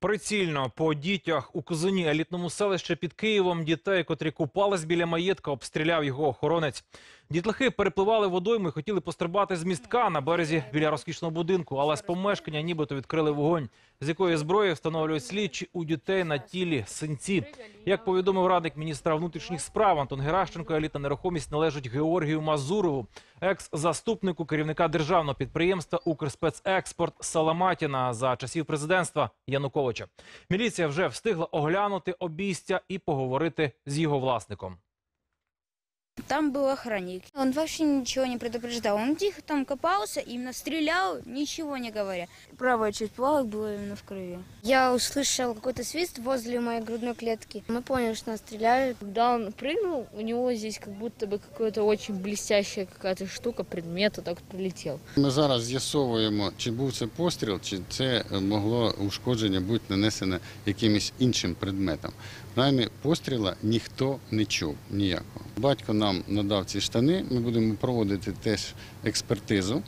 Прицільно по дітях у Козині, елітному селищі під Києвом, дітей, котрі купались біля маєтка, обстріляв його охоронець. Дітлахи перепливали водойми, і хотіли пострибати з містка на березі біля розкішного будинку, але з помешкання нібито відкрили вогонь. З якої зброї встановлюють слідчі у дітей на тілі синці. Як повідомив радник міністра внутрішніх справ Антон Геращенко, елітна нерухомість належить Георгію Мазурову, екс-заступнику керівника державного підприємства Укрспецекспорт Саламатіна за часів президентства Януковича. Міліція вже встигла оглянути обійстя і поговорити з його власником. Там был охранник. Он вообще ничего не предупреждал. Он тихо там копался, именно стрелял, ничего не говоря. Правая часть плавок была именно в крови. Я услышал какой-то свист возле моей грудной клетки. Мы поняли, что нас стреляют. Когда он прыгнул, у него здесь как будто бы какая-то очень блестящая какая-то штука, предмет вот так вот прилетел. Ми зараз з'ясовуємо, чи був це постріл, чи це могло ушкодження бути нанесене якимось іншим предметом. Принаймні, постріла ніхто не чув ніякого. Батько нам надав ці штани. Ми будемо проводити теж експертизу